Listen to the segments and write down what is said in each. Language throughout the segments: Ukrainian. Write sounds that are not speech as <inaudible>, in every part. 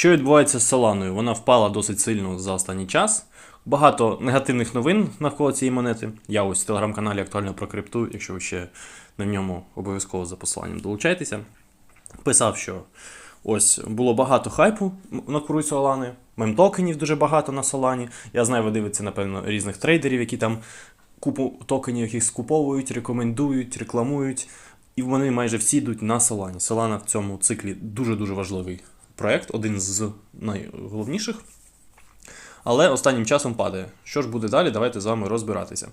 Що відбувається з Соланою? Вона впала досить сильно за останній час. Багато негативних новин навколо цієї монети. Я ось в телеграм-каналі актуально про крипту, якщо ви ще на ньому обов'язково за посиланням долучайтеся. Писав, що ось було багато хайпу на навкруг Солани, мем-токенів дуже багато на Солані. Я знаю, ви дивитеся, напевно, різних трейдерів, які там купу токенів, яких скуповують, рекомендують, рекламують. І вони майже всі йдуть на Солані. Солана в цьому циклі дуже-дуже важливий проект, один з найголовніших. Але останнім часом падає. Що ж буде далі? Давайте з вами розбиратися.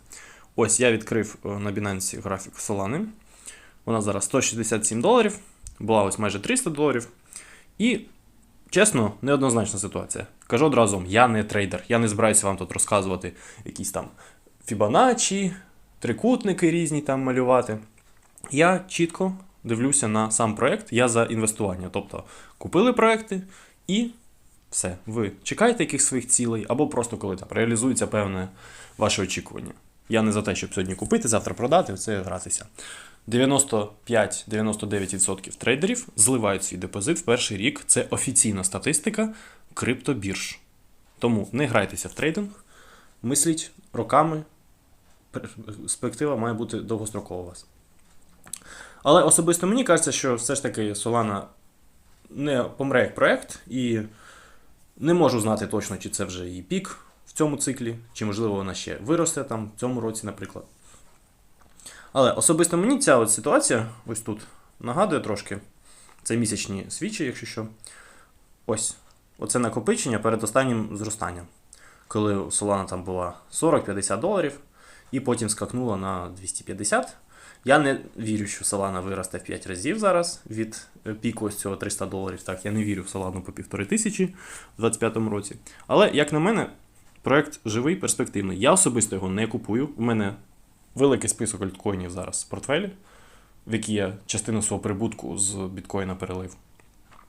Ось я відкрив е, на Binance графік Solana. Вона зараз 167 доларів, була ось майже 300 доларів. І, чесно, неоднозначна ситуація. Кажу одразу, я не трейдер, я не збираюся вам тут розказувати якісь там Fibonacci, трикутники різні там малювати. Я чітко дивлюся на сам проект, я за інвестування. Тобто купили проекти і все. Ви чекаєте якихось своїх цілей, або просто коли там реалізується певне ваше очікування. Я не за те, щоб сьогодні купити, завтра продати, в це гратися. 95-99% трейдерів зливають свій депозит в перший рік. Це офіційна статистика криптобірж. Тому не грайтеся в трейдинг, мисліть роками. Перспектива має бути довгострокова у вас. Але особисто мені кажеться, що все ж таки Solana не помре як проект, і не можу знати точно, чи це вже її пік в цьому циклі, чи можливо вона ще виросте там в цьому році, наприклад. Але особисто мені ця от ситуація, ось тут, нагадує трошки. Це місячні свічі, якщо що. Ось. Оце накопичення перед останнім зростанням. Коли Solana там була 40-50 доларів, і потім скакнула на 250. Я не вірю, що Solana виросте в 5 разів зараз від е, піку ось цього 300 доларів. Так, я не вірю в Solana по півтори тисячі в 2025 році. Але, як на мене, проект живий, перспективний. Я особисто його не купую. У мене великий список альткоїнів зараз в портфелі, в який я частину свого прибутку з біткоїна перелив.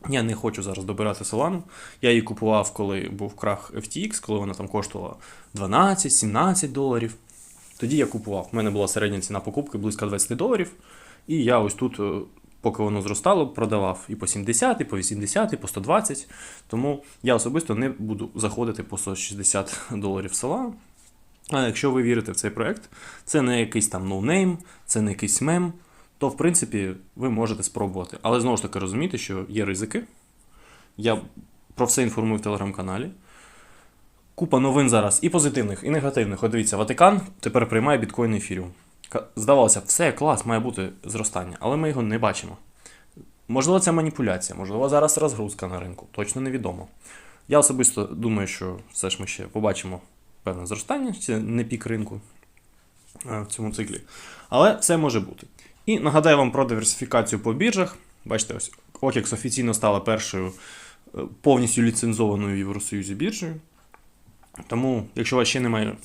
Я не хочу зараз добирати Solana. Я її купував, коли був крах FTX, коли вона там коштувала 12-17 доларів. Тоді я купував. У мене була середня ціна покупки близько 20 доларів. І я ось тут, е, поки воно зростало, продавав і по 70, і по 80, і по 120. Тому я особисто не буду заходити по 160 <laughs> доларів села. А якщо ви вірите в цей проект, це не якийсь там ноунейм, це не якийсь мем, то в принципі ви можете спробувати. Але знову ж таки розумійте, що є ризики. Я про все інформую в телеграм-каналі. Купа новин зараз і позитивних, і негативних. От дивіться, Ватикан тепер приймає біткоін ефіріум. Здавалося, все, клас, має бути зростання, але ми його не бачимо. Можливо, це маніпуляція, можливо, зараз розгрузка на ринку, точно невідомо. Я особисто думаю, що все ж ми ще побачимо певне зростання, це не пік ринку е, в цьому циклі. Але все може бути. І нагадаю вам про диверсифікацію по біржах. Бачите, ось OKEX офіційно стала першою е, повністю ліцензованою в Євросоюзі біржею. Тому, якщо у вас ще немає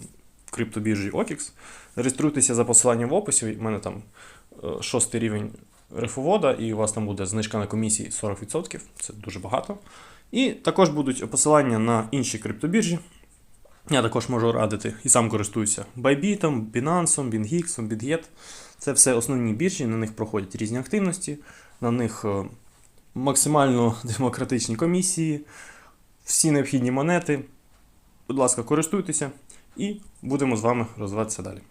криптобіржі OKEX, реєструйтеся за посиланням в описі. У мене там е, шостий рівень рифовода, і у вас там буде знижка на комісії 40%. Це дуже багато. І також будуть посилання на інші криптобіржі. Я також можу радити і сам користуюся Bybit, Binance, BingX, BitGet. Це все основні біржі, на них проходять різні активності, на них е, максимально <laughs> демократичні комісії, всі необхідні монети. Будь ласка, користуйтеся і будемо з вами розвиватися далі.